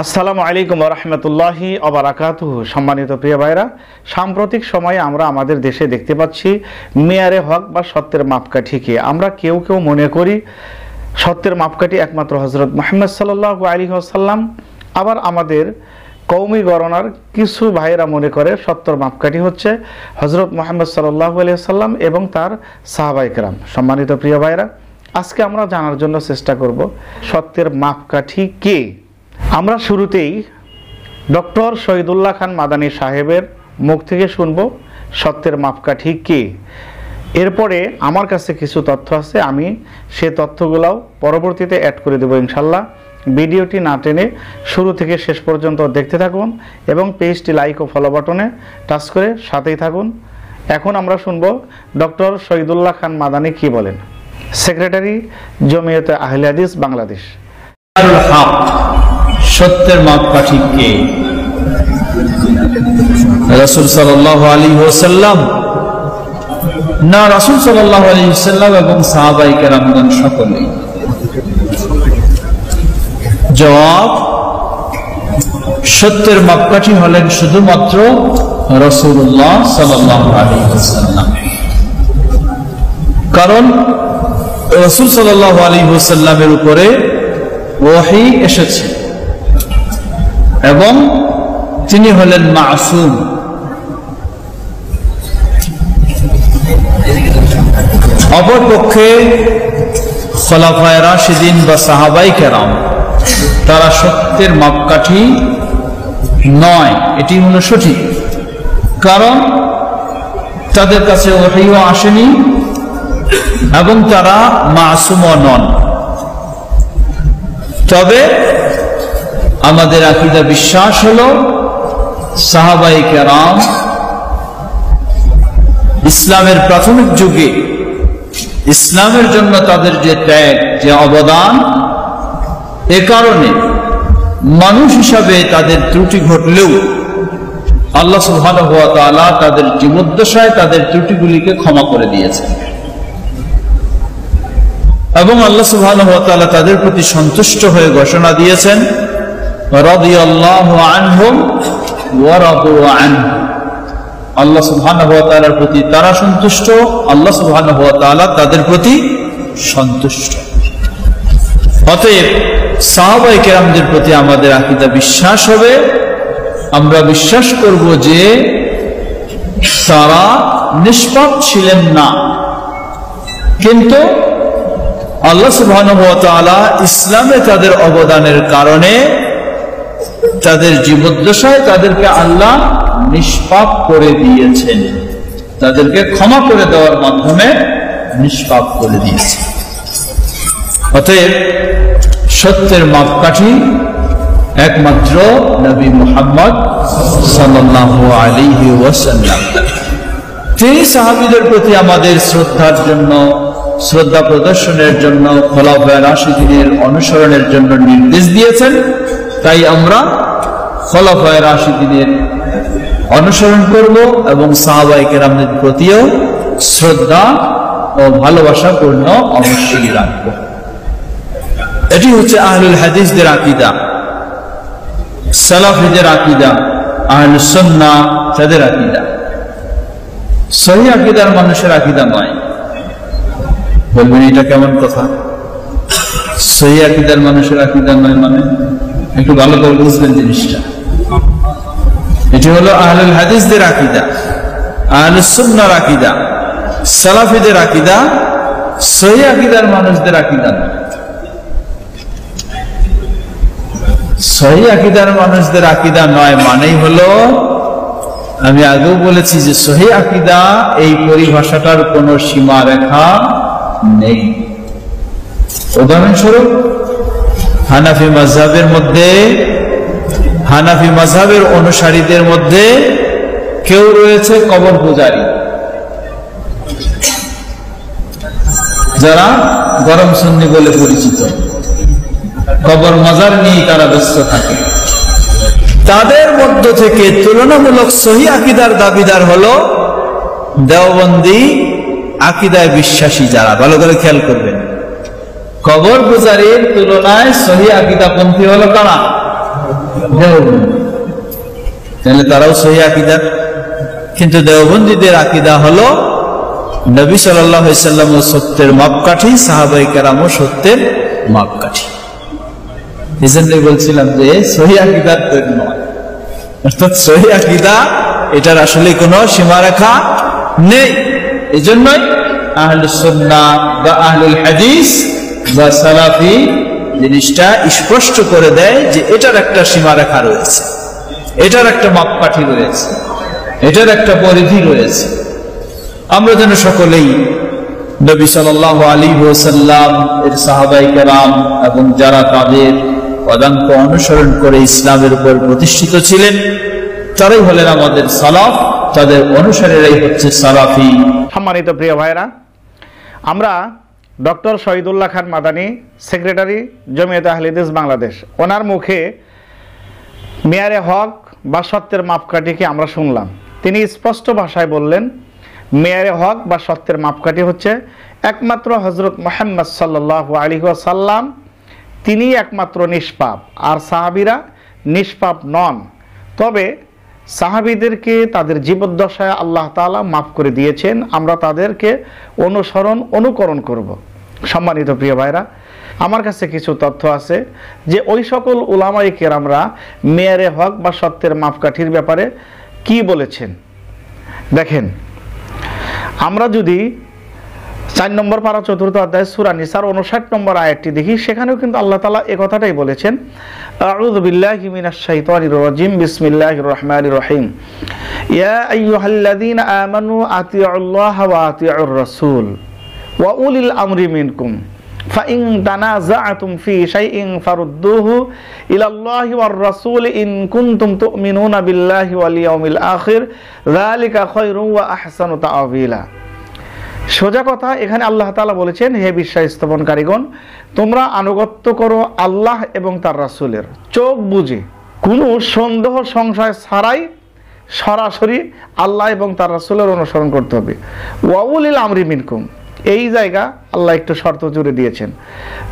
আসসালামু আলাইকুম রহমতুল্লাহি অবরাকাতুহ সম্মানিত প্রিয় ভাইরা সাম্প্রতিক সময়ে আমরা আমাদের দেশে দেখতে পাচ্ছি, মেয়ারে হক বা সত্যের মাপকাঠিকে আমরা কেউ কেউ মনে করি, সত্যের মাপকাঠি একমাত্র হজরত মোহাম্মদ সাল্লাহ আলী আসাল্লাম আবার আমাদের কৌমি গণনার কিছু ভাইয়েরা মনে করে, সত্যর মাপকাঠি হচ্ছে হজরত মোহাম্মদ সাল্লাহ আলী সাল্লাম এবং তার সাহাবাইকরাম সম্মানিত প্রিয় ভাইরা আজকে আমরা জানার জন্য চেষ্টা করব, সত্যের মাপকাঠি কে? আমরা শুরুতেই ডক্টর শহীদুল্লাহ খান মাদানী সাহেবের মুখ থেকে শুনব, সত্যের মাপকাঠি কে। এরপরে আমার কাছে কিছু তথ্য আছে, আমি সে তথ্যগুলোও পরবর্তীতে অ্যাড করে দেবো ইনশাল্লাহ। ভিডিওটি না টেনে শুরু থেকে শেষ পর্যন্ত দেখতে থাকুন এবং পেজটি লাইক ও ফলো বাটনে টাচ করে সাথেই থাকুন। এখন আমরা শুনব ডক্টর শহীদুল্লাহ খান মাদানী কি বলেন। সেক্রেটারি জমিয়তে আহলে হাদিস, বাংলাদেশ। সত্যের মাপকাঠি কে রাসূল সাল্লাল্লাহু আলাইহি ওয়াসাল্লাম, না, রাসূল আলাইহি ওয়াসাল্লাম এবং সাহাবায়ে কেরামগণ সকলেই জবাব, সত্যের মাপকাঠি হলেন শুধুমাত্র রসুল্লাহ সাল্লাল্লাহু আলাইহি ওয়াসাল্লাম। কারণ রাসূল সাল্লাল্লাহু আলাইহি ওয়াসাল্লামের উপরে ওয়াহি এসেছে। এবং তিনি হলেন মাসুম। অপরপক্ষে খলাফায় রাশিদিন বা সাহাবাই কেরাম, তারা সত্যের মাপকাঠি নয়, এটি হলো সঠিক। কারণ তাদের কাছে ওহিও আসেনি এবং তারা মাসুমও নন। তবে আমাদের আকিদা বিশ্বাস হলো সাহাবাই কেরাম ইসলামের প্রাথমিক যুগে ইসলামের জন্য তাদের যে ত্যাগ, যে অবদান, এ কারণে মানুষ হিসাবে তাদের ত্রুটি ঘটলেও আল্লাহ সুবহান হওয়া তালা তাদের জীবদ্দশায় তাদের ত্রুটিগুলিকে ক্ষমা করে দিয়েছে এবং আল্লাহ সুবহান হওয়া তালা তাদের প্রতি সন্তুষ্ট হয়ে ঘোষণা দিয়েছেন আল্লাহ সুবহান প্রতি তারা সন্তুষ্ট, আল্লাহ সুবহান তাদের প্রতি সন্তুষ্ট। অতএব সাহাবাই কেরামদের প্রতি আমাদের আকিদা বিশ্বাস হবে। আমরা বিশ্বাস করব যে তারা নিষ্পাপ ছিলেন না। কিন্তু আল্লাহ সুবহান ইসলামে তাদের অবদানের কারণে তাদের জীবদ্দশায় তাদেরকে আল্লাহ নিষ্পাপ করে দিয়েছেন। তাদেরকে ক্ষমা করে দেওয়ার মাধ্যমে নিষ্পাপ করে দিয়েছে। অতএব সত্যের মাপকাঠি একমাত্র নবী মুহাম্মদ সাল্লাল্লাহু আলাইহি ওয়াসাল্লাম। তিনি সাহাবীদের প্রতি আমাদের শ্রদ্ধার জন্য, শ্রদ্ধা প্রদর্শনের জন্য, খোলাফায় রাশিদিনের অনুসরণের জন্য নির্দেশ দিয়েছেন। তাই আমরা খোলাফায় রাশিদিনের অনুসরণ করব এবং সাহাবাই কেরামদের প্রতিও শ্রদ্ধা ও ভালোবাসা পূর্ণ অবশ্যই রাখব। এটি হচ্ছে আহলুল হাদিসদের আকিদা, সালাফিদের আকিদা আহল সন্না তাদের আকিদা। সহি আকিদার মানুষের আকিদা নয়। বলবেন, এটা কেমন কথা? সহি আকিদার মানুষের আকিদা নয় মানে? একটু ভালো করে বুঝবেন জিনিসটা। এটি হলো আহলুল হাদিসদের আকিদা আহলুস সুন্নাহর আকিদা, সালাফিদের আকিদা, সহি আকিদার মানুষদের আকিদা সহি আকিদার মানুষদের আকিদা নয় মানেই হলো, আমি আগেও বলেছি যে সহি আকিদা এই পরিভাষাটার কোন সীমা রেখা নেই। উদাহরণস্বরূপ হানাফি মাঝহের মধ্যে, হানাফি মাঝহের অনুসারীদের মধ্যে কেউ রয়েছে কবর পূজারী। যারা গরম সন্নি বলে পরিচিত। কবর মাজার নিয়ে তারা ব্যস্ত থাকে। তাদের মধ্য থেকে তুলনামূলক সহি আকিদার দাবিদার হলো দেওবন্দি আকিদায় বিশ্বাসী যারা। ভালো করে খেয়াল করবেন। কবর পূজারীর তুলনায় সহি আকিদাপন্থী হলো কারা? তাহলে তারাও সহি আকিদা। কিন্তু দেওবন্দীদের আকিদা হলো নবী সাল্লাম ও সত্যের মাপকাঠি সাহাবাই কেরামও সত্যের মাপকাঠি। এই জন্যই বলছিলাম যে সহি আকিদার তৈরি নয়। অর্থাৎ সহি আকিদা, এটার আসলে কোনো সীমারেখা নেই। এই জন্যই আহলুসন্না বা আহলুল হাদিস বা সালাফি জিনিসটা স্পষ্ট করে দেয় যে এটার একটা সীমারেখা রয়েছে, এটার একটা মাপকাঠি রয়েছে, এটার একটা পরিধি রয়েছে। আমরা যেন সকলেই নবী সাল আলী ওসাল্লাম এর সাহাবাই কেরাম এবং যারা তাদের পদাঙ্ক অনুসরণ করে ইসলামের উপর প্রতিষ্ঠিত ছিলেন, তারাই হলেন আমাদের সালাফ, তাদের অনুসারীরাই হচ্ছে সালাফি। সম্মানিত প্রিয় ভাইরা আমরা ডক্টর শহীদুল্লাহ খান মাদানী, সেক্রেটারি জমিয়ত আহলিদিস বাংলাদেশ। ওনার মুখে মেয়ারে হক বা সত্যের মাপকাঠিকে আমরা শুনলাম। তিনি স্পষ্ট ভাষায় বললেন, মেয়ারে হক বা সত্যের মাপকাঠি হচ্ছে একমাত্র হজরত মোহাম্মদ সাল্লাহ আলী সাল্লাম তিনি একমাত্র নিষ্পাপ, আর সাহাবিরা নিষ্পাপ নন। তবে সাহাবিদেরকে তাদের জীবদ্দশায় আল্লাহ তাআলা মাফ করে দিয়েছেন, আমরা তাদেরকে অনুসরণ, অনুকরণ করব। সম্মানিত প্রিয় ভাইরা, আমার কাছে কিছু তথ্য আছে যে ওই সকল উলামাই কেরামরা মেয়ারে হক বা সত্যের মাপকাঠির ব্যাপারে কি বলেছেন? দেখেন, আমরা যদি চার নম্বর পারা চতুর্থ অধ্যায় সুরা নিসার উনষাট নম্বর আয়াতটি দেখি, সেখানেও কিন্তু আল্লাহ তালা এ কথাটাই বলেছেন, আউযু বিল্লাহি মিনাশ শাইতানির রাজিম, বিসমিল্লাহির রহমানির রহিম। ইয়া আইয়ুহাল্লাযীনা আমানু আতিউল্লাহ ওয়া আতিউর রাসূল। ওয়া উলিল আমরি মিনকুম فإن تنازعتم في شيء فردوه إلى الله والرسول إن كنتم تؤمنون بالله واليوم الآخر ذلك خير وأحسن تأويلا সোজা কথা এখানে আল্লাহ তালা বলেছেন হে বিশ্বাস স্থাপনকারীগণ তোমরা আনুগত্য করো আল্লাহ এবং তার রাসুলের চোখ বুঝে কোনো সন্দেহ সংশয় ছাড়াই সরাসরি আল্লাহ এবং তার রাসুলের অনুসরণ করতে হবে ওয়াউলিল আমরি মিনকুম এই জায়গা আল্লাহ একটু শর্ত জুড়ে দিয়েছেন।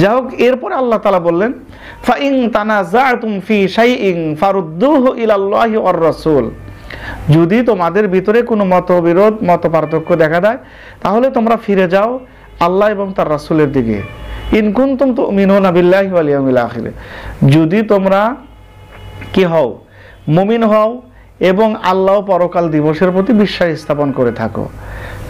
যাই হোক এরপর আল্লাহ তালা বললেন ফাইং তানা জাতুম ফি শাইইং ফারুদ্দুহ ইলাল্লাহি ওয়ার রাসূল। যদি তোমাদের ভিতরে কোনো মতবিরোধ মত পার্থক্য দেখা দেয়, তাহলে তোমরা ফিরে যাও আল্লাহ এবং তার রাসূলের দিকে। ইনকুন্তুম তুমিনুনা বিল্লাহি ওয়াল ইয়াউমিল আখির। যদি তোমরা কি হও, মুমিন হও এবং আল্লাহ পরকাল দিবসের প্রতি বিশ্বাস স্থাপন করে থাকো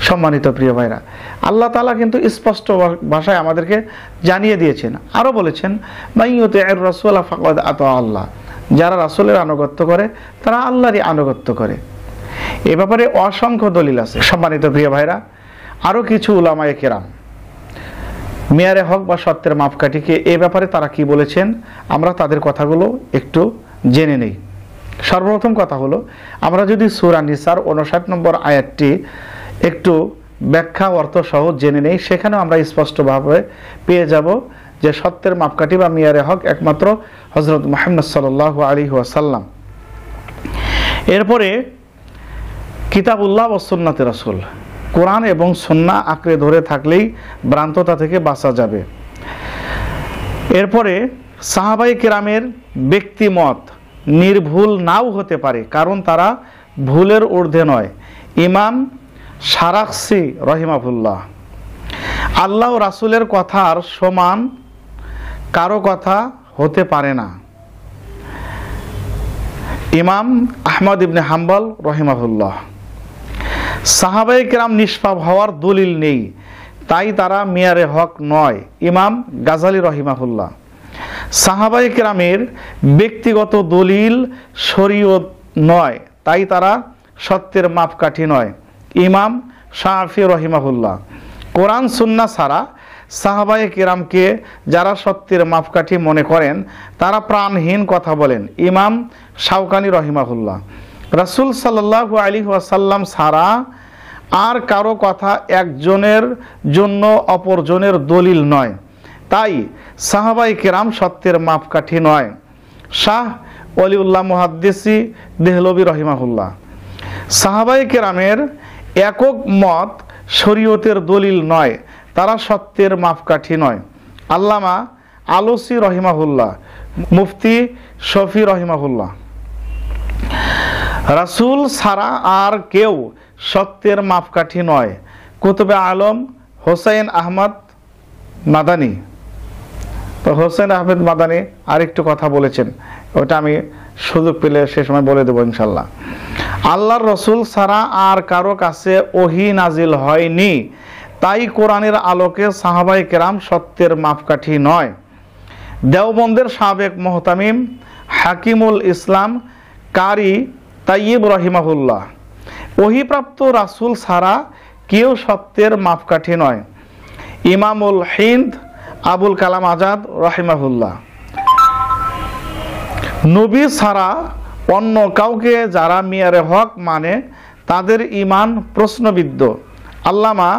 সম্মানিত প্রিয় ভাইরা, আল্লাহ তালা কিন্তু স্পষ্ট ভাষায় আমাদেরকে জানিয়ে দিয়েছেন। আরও বলেছেন মাইয়তে রসুল ফাকদ আত আল্লাহ। যারা রাসুলের আনুগত্য করে, তারা আল্লাহরই আনুগত্য করে। এ ব্যাপারে অসংখ্য দলিল আছে। সম্মানিত প্রিয় ভাইরা আরও কিছু উলামায়ে কেরাম। মেয়ারে হক বা সত্যের মাপকাঠিকে এ ব্যাপারে তারা কি বলেছেন, আমরা তাদের কথাগুলো একটু জেনে নেই। সর্বপ্রথম কথা হলো, আমরা যদি সুরা নিসার উনষাট নম্বর আয়াতটি একটু ব্যাখ্যা, অর্থ সহ জেনে নেই। সেখানেও আমরা স্পষ্টভাবে পেয়ে যাব যে সত্যের মাপকাঠি বা মিয়ারে হক একমাত্র হজরত মোহাম্মদ সাল আলী ওয়াসাল্লাম। এরপরে কিতাবুল্লাহ ও সুন্নাতে রাসুল। কোরআন এবং সন্না আঁকড়ে ধরে থাকলেই ভ্রান্ততা থেকে বাঁচা যাবে। এরপরে সাহাবাই কেরামের ব্যক্তিমত নির্ভুল নাও হতে পারে, কারণ তারা ভুলের ঊর্ধ্বে নয়। ইমাম সারাকসি রহিমাফুল্লাহ আল্লাহ রাসুলের কথার সমান কারও কথা হতে পারে না। ইমাম আহমদ ইবনে হাম্বল রহিমাহুল্লাহ। সাহাবাই কেরাম নিষ্পাপ হওয়ার দলিল নেই, তাই তারা মেয়ারে হক নয়, ইমাম গাজালি রহিমাহুল্লাহ। সাহাবাই কেরামের ব্যক্তিগত দলিল শরীয়ত নয়, তাই তারা সত্যের মাপকাঠি নয়। ইমাম শাহফি রহিমাহুল্লাহ। কোরআন সুন্না ছাড়া সাহাবায়ে কেরামকে যারা সত্যের মাপকাঠি মনে করেন, তারা প্রাণহীন কথা বলেন। ইমাম শাওকানি রহিমাহুল্লাহ। রাসুল সাল্লাহ আলী ওয়াসাল্লাম ছাড়া আর কারও কথা একজনের জন্য অপরজনের দলিল নয়। তাই সাহাবাই কেরাম সত্যের মাপকাঠি নয়। শাহ অলিউল্লাহ মুহাদ্দিসি দেহলবি রহিমাহুল্লাহ। সাহাবাই কেরামের একক মত শরীয়তের দলিল নয়, তারা সত্যের মাপকাঠি নয়। আল্লামা আলোসি রহিমাহুল্লাহ, মুফতি শফি রহিমাহুল্লাহ। রাসূল ছাড়া আর কেউ সত্যের মাপকাঠি নয়। কুতুবে আলম হোসেন আহমদ মাদানি। তো হোসেন আহমেদ মাদানি আরেকটু কথা বলেছেন, ওটা আমি সুযোগ পেলে সে সময় বলে দেবো ইনশাল্লাহ। আল্লাহর রসুল ছাড়া আর কারও কাছে ওহি নাজিল হয়নি। তাই কোরআনের আলোকে সাহাবাই কেরাম সত্যের মাপকাঠি নয়। দেওবন্দের সাবেক মোহতামিম হাকিমুল ইসলাম কারি তাইয়িব রহিমাহুল্লাহ। ওহিপ্রাপ্ত রাসূল ছাড়া কেউ সত্যের মাপকাঠি নয়। ইমামুল হিন্দ আবুল কালাম আজাদ রহিমাহুল্লাহ। নবী ছাড়া অন্য কাউকে যারা মিয়ারে হক মানে তাদের ইমান প্রশ্নবিদ্ধ। আল্লামা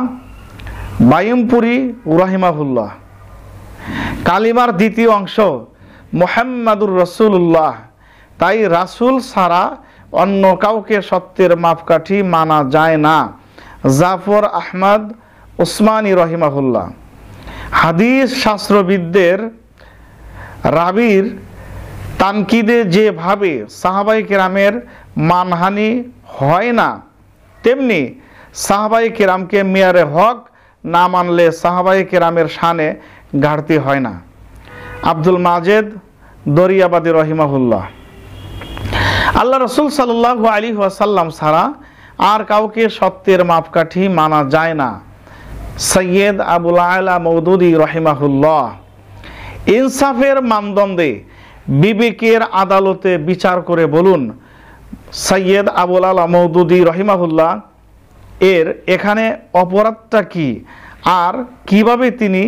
বায়ুমপুরি রাহিমাহুল্লাহ। কালিমার দ্বিতীয় অংশ, মোহাম্মদুর রসুল্লাহ তাই রাসূল ছাড়া অন্য কাউকে সত্যের মাপকাঠি মানা যায় না। জাফর আহমদ উসমানী রহিমাহুল্লাহ। হাদিস শাস্ত্রবিদদের রাবির তানকিদে যেভাবে সাহাবাই কেরামের মানহানি হয় না, তেমনি সাহাবাই কেরামকে মেয়ারে হক না মানলে সাহাবাই কেরামের শানে ঘাটতি হয় না। আব্দুল মাজেদ দরিয়াবাদী রহিমাহুল্লাহ। আল্লাহ রসুল সাল্লাহ আলী ওয়াসাল্লাম ছাড়া আর কাউকে সত্যের মাপকাঠি মানা যায় না। সৈয়দ আবুল আলা মৌদুদি রহিমাহুল্লাহ। ইনসাফের মানদণ্ডে বিবেকের আদালতে বিচার করে বলুন সৈয়দ আবুল আলা মৌদুদি রহিমাহুল্লাহ, এর এখানে অপরাধটা কি? আর কীভাবে তিনি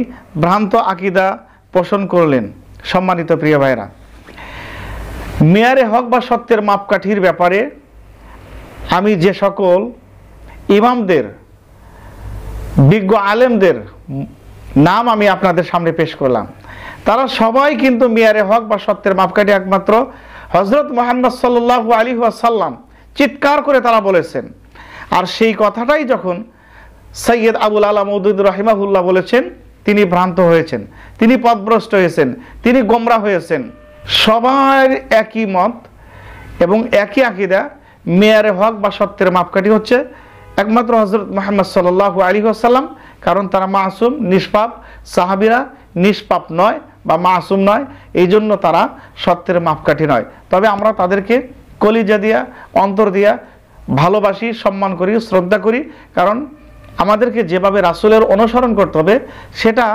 ভ্রান্ত আকিদা পোষণ করলেন? সম্মানিত প্রিয় ভাইরা মেয়ারে হক বা সত্যের মাপকাঠির ব্যাপারে আমি যে সকল ইমামদের, বিজ্ঞ আলেমদের নাম আমি আপনাদের সামনে পেশ করলাম। তারা সবাই কিন্তু মিয়ারে হক বা সত্যের মাপকাঠি একমাত্র। হজরত মোহাম্মদ সাল্লু আলী সাল্লাম চিৎকার করে তারা বলেছেন। আর সেই কথাটাই যখন সৈয়দ আবুল আলা মৌদুদ রহিমাহুল্লাহ বলেছেন, তিনি ভ্রান্ত হয়েছেন, তিনি পদভ্রষ্ট হয়েছেন, তিনি গোমরা হয়েছেন। সবার একই মত এবং একই আকিদা, মেয়ারে হক বা সত্যের মাপকাঠি হচ্ছে একমাত্র হজরত মোহাম্মদ সাল্লাহু আলী আসাল্লাম কারণ তারা মাসুম, নিষ্পাপ, সাহাবিরা নিষ্পাপ নয় বা মাসুম নয়, এই জন্য তারা সত্যের মাপকাঠি নয়। তবে আমরা তাদেরকে কলিজা দিয়া, অন্তর দিয়া ভালোবাসি, সম্মান করি, শ্রদ্ধা করি, কারণ আমাদেরকে যেভাবে রাসুলের অনুসরণ করতে হবে, সেটা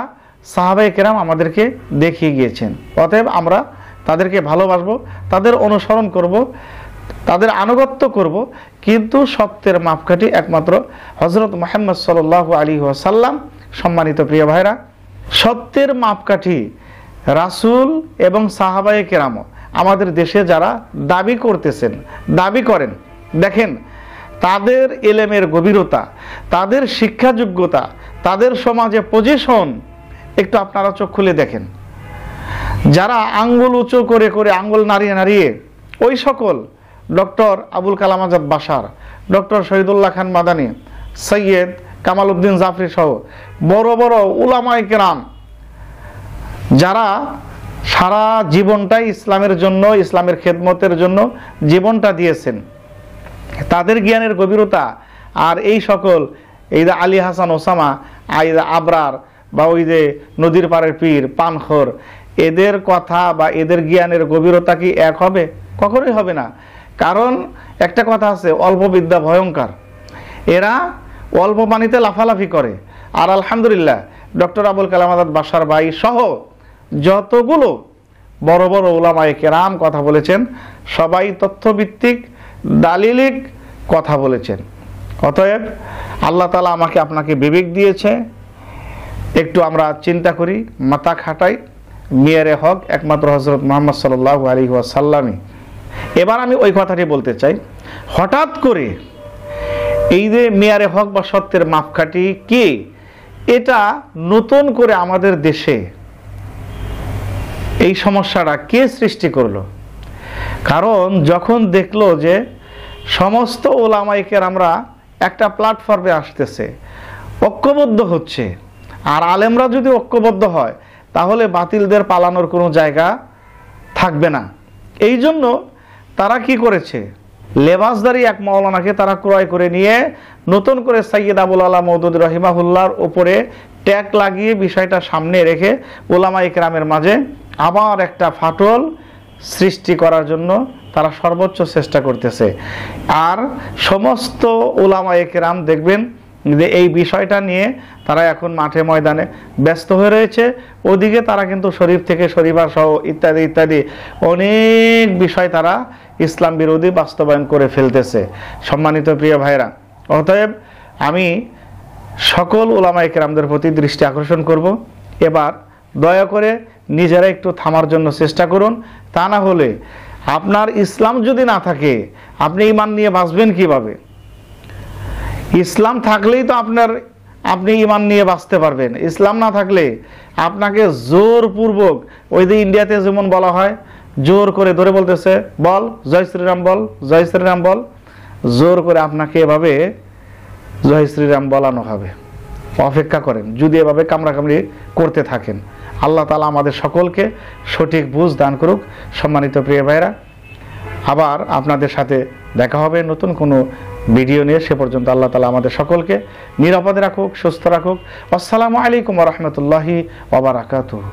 সাহাবাই কেরাম আমাদেরকে দেখিয়ে গিয়েছেন। অতএব আমরা তাদেরকে ভালোবাসবো, তাদের অনুসরণ করব, তাদের আনুগত্য করব, কিন্তু সত্যের মাপকাঠি একমাত্র হজরত মোহাম্মদ সাল আলী ওয়াসাল্লাম। সম্মানিত প্রিয় ভাইরা, সত্যের মাপকাঠি রাসুল এবং সাহাবাই কেরাম আমাদের দেশে যারা দাবি করতেছেন, দাবি করেন, দেখেন, তাদের এলেমের গভীরতা, তাদের শিক্ষাযোগ্যতা, তাদের সমাজে পজিশন একটু আপনারা চোখ খুলে দেখেন। যারা আঙ্গুল উঁচু করে করে আঙ্গুল নাড়িয়ে নাড়িয়ে, ওই সকল ডক্টর আবুল কালাম আজাদ বাসার ডক্টর শহীদুল্লাহ খান মাদানী, সৈয়দ কামাল উদ্দিন জাফরি সহ বড় বড় উলামায় কেরাম যারা সারা জীবনটাই ইসলামের জন্য, ইসলামের খেদমতের জন্য জীবনটা দিয়েছেন, তাদের জ্ঞানের গভীরতা আর এই সকল, এই যে আলী হাসান ওসামা আই আবরার বা ওই যে নদীর পাড়ের পীর, পানখর, এদের কথা বা এদের জ্ঞানের গভীরতা কি এক হবে? কখনোই হবে না। কারণ একটা কথা আছে, অল্প বিদ্যা ভয়ঙ্কর। এরা অল্প পানিতে লাফালাফি করে। আর আলহামদুলিল্লাহ, ডক্টর আবুল কালাম আজাদ বাসার ভাই সহ যতগুলো বড় বড় ওলামায়ে কেরাম কথা বলেছেন, সবাই তথ্যভিত্তিক, দালিলিক কথা বলেছেন। অতএব আল্লাহ তালা আমাকে আপনাকে বিবেক দিয়েছে। একটু আমরা চিন্তা করি, মাথা খাটাই। মেয়েরে হক একমাত্র হজরত মোহাম্মদ সাল্লাহ আলী ওয়াসাল্লামই। এবার আমি ওই কথাটি বলতে চাই। হঠাৎ করে এই যে মেয়ারে হক বা সত্যের মাপকাঠি কে, এটা নতুন করে আমাদের দেশে এই সমস্যাটা কে সৃষ্টি করল? কারণ যখন দেখল যে সমস্ত ওলামাইকের আমরা একটা প্ল্যাটফর্মে আসতেছে, ঐক্যবদ্ধ হচ্ছে, আর আলেমরা যদি ঐক্যবদ্ধ হয়, তাহলে বাতিলদের পালানোর কোনো জায়গা থাকবে না। এই জন্য তারা কি করেছে? লেবাসদারি এক মৌলানাকে তারা ক্রয় করে নিয়ে নতুন করে সাইয়দ আবুল আলা মৌদুদ রহিমাহুল্লার ওপরে ট্যাগ লাগিয়ে বিষয়টা সামনে রেখে ওলামা ইকরামের মাঝে আবার একটা ফাটল সৃষ্টি করার জন্য তারা সর্বোচ্চ চেষ্টা করতেছে। আর সমস্ত ওলামা একরাম দেখবেন যে এই বিষয়টা নিয়ে তারা এখন মাঠে ময়দানে ব্যস্ত হয়ে রয়েছে। ওদিকে তারা কিন্তু শরীফ থেকে শরীফা সহ ইত্যাদি ইত্যাদি অনেক বিষয় তারা ইসলাম বিরোধী বাস্তবায়ন করে ফেলতেছে। সম্মানিত প্রিয় ভাইরা অতএব আমি সকল ওলামা একরামদের প্রতি দৃষ্টি আকর্ষণ করব। এবার দয়া করে নিজেরা একটু থামার জন্য চেষ্টা করুন। তা না হলে আপনার ইসলাম যদি না থাকে, আপনি ইমান নিয়ে বাঁচবেন কীভাবে? ইসলাম থাকলেই তো আপনার, আপনি ইমান নিয়ে বাঁচতে পারবেন। ইসলাম না থাকলে আপনাকে জোরপূর্বক, ওই যে ইন্ডিয়াতে যেমন বলা হয়, জোর করে ধরে বলতেছে, বল, জয় শ্রীরাম বল, জয় শ্রীরাম বল, জোর করে আপনাকে এভাবে জয় শ্রীরাম বলানো হবে। অপেক্ষা করেন, যদি এভাবে কামড়াকামড়ি করতে থাকেন। আল্লাহ তালা আমাদের সকলকে সঠিক বুঝ দান করুক। সম্মানিত প্রিয় ভাইরা আবার আপনাদের সাথে দেখা হবে নতুন কোনো ভিডিও নিয়ে। সে পর্যন্ত আল্লাহ তালা আমাদের সকলকে নিরাপদে রাখুক, সুস্থ রাখুক। আসসালামু আলাইকুম রহমতুল্লাহি ওবরাকাতুহ